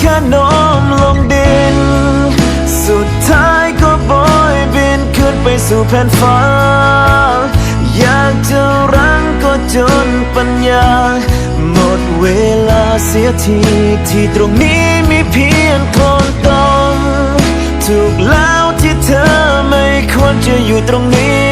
แค่น้มลงดิน สุดท้ายก็โบยบินขึ้นไปสู่แผ่นฟ้า อยากจะรั้งก็จนปัญญา หมดเวลาเสียทีที่ตรงนี้มีเพียงคนต้องถูกแล้วที่เธอไม่ควรจะอยู่ตรงนี้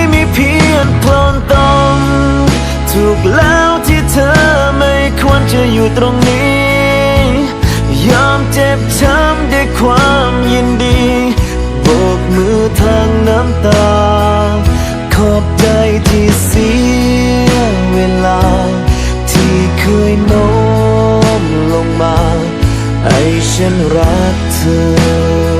ถูกแล้วที่เธอไม่ควรจะอยู่ตรงนี้ ยอมเจ็บช้ำด้วยความยินดีโบกมือทางน้ำตา ขอบใจที่เสียเวลา ที่เคยโน้มลงมา ให้ฉันรักเธอ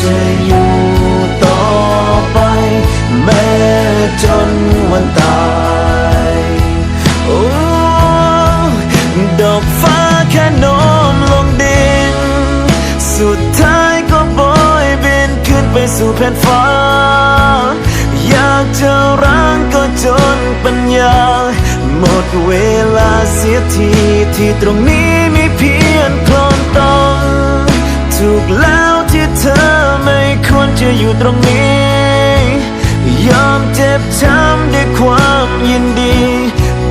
จะอยู่ต่อไป แม้จนวันตายโอ้ดอกฟ้าแค่โน้มลงดิน สุดท้ายก็โบยบินขึ้นไปสู่แผ่นฟ้า อยากจะรั้งก็จนปัญญา หมดเวลาเสียทีที่ตรงนี้มีเพียง อยู่ตรงนี้ ยอมเจ็บช้ำด้วยความยินดี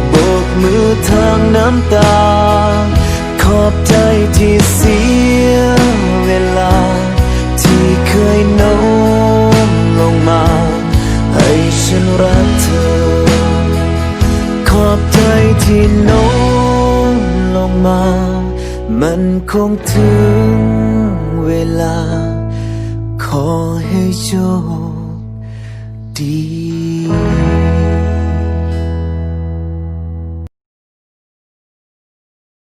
โบกมือทางน้ำตา ขอบใจที่เสียเวลา ที่เคยโน้มลงมา ให้ฉันรักเธอ ขอบใจที่โน้มลงมา มันคงถึงเวลา ขอให้โชคดี